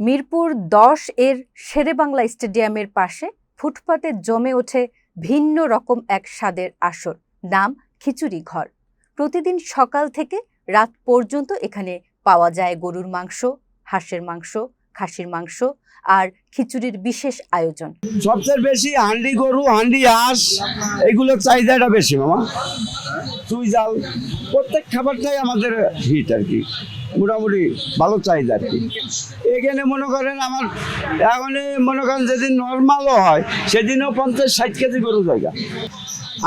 মিরপুর দশ এর শেরেবাংলা স্টেডিয়ামের পাশে ফুটপাতে জমে ওঠে ভিন্ন রকম এক স্বাদের আসর, নাম খিচুড়ি ঘর। প্রতিদিন সকাল থেকে রাত পর্যন্ত এখানে পাওয়া যায় গরুর মাংস, হাঁসের মাংস খাসির মাংস আর খিচুড়ির বিশেষ আয়োজন। সবচেয়ে বেশি হান্ডি গরু হান্ডি হাঁস এগুলোর চাহিদাটা বেশি মামা। চুই জাল প্রত্যেক খাবারটাই আমাদের হিট আর কি। মোটামুটি ভালো চাহিদা আর কি। এখানে মনে করেন আমার এখন মনে করেন যেদিন নর্মালও হয় সেদিনও পঞ্চাশ ষাট কেজি গরু জায়গা।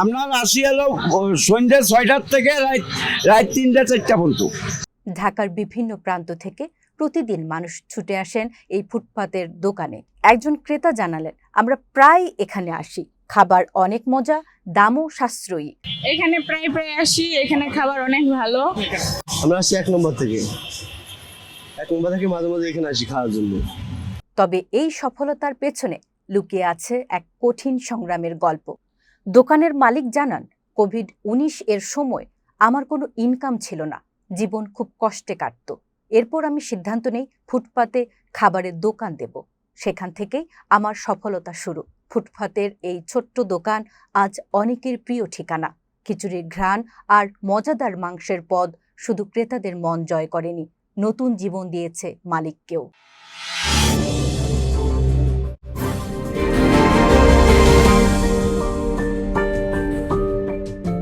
আপনার আসি হলো ও, সন্ধ্যে ছয়টার থেকে রাত রাত তিনটা চারটা পর্যন্ত। ঢাকার বিভিন্ন প্রান্ত থেকে প্রতিদিন মানুষ ছুটে আসেন এই ফুটপাতের দোকানে। একজন ক্রেতা জানালেন আমরা প্রায় এখানে আসি। খাবার অনেক মজা দামও সাশ্রয়ী। এখানে প্রায় প্রায় আসি এখানে খাবার অনেক ভালো। আমরা আসছি এক নম্বর থেকে। এক নম্বর থেকে মাঝে মাঝে এখানে আসি খাওয়ার জন্য। তবে এই সফলতার পেছনে লুকিয়ে আছে এক কঠিন সংগ্রামের গল্প। দোকানের মালিক জানান কোভিড উনিশ এর সময় আমার কোনো ইনকাম ছিল না। জীবন খুব কষ্টে কাটত। এরপর আমি সিদ্ধান্ত নেই ফুটপাতে খাবারের দোকান দেব। সেখান থেকেই আমার সফলতা শুরু। ফুটপাতের এই ছোট্ট দোকান আজ অনেকের প্রিয় ঠিকানা। খিচুড়ির ঘ্রাণ আর মজাদার মাংসের পদ শুধু ক্রেতাদের মন জয় করেনি, নতুন জীবন দিয়েছে মালিককেও।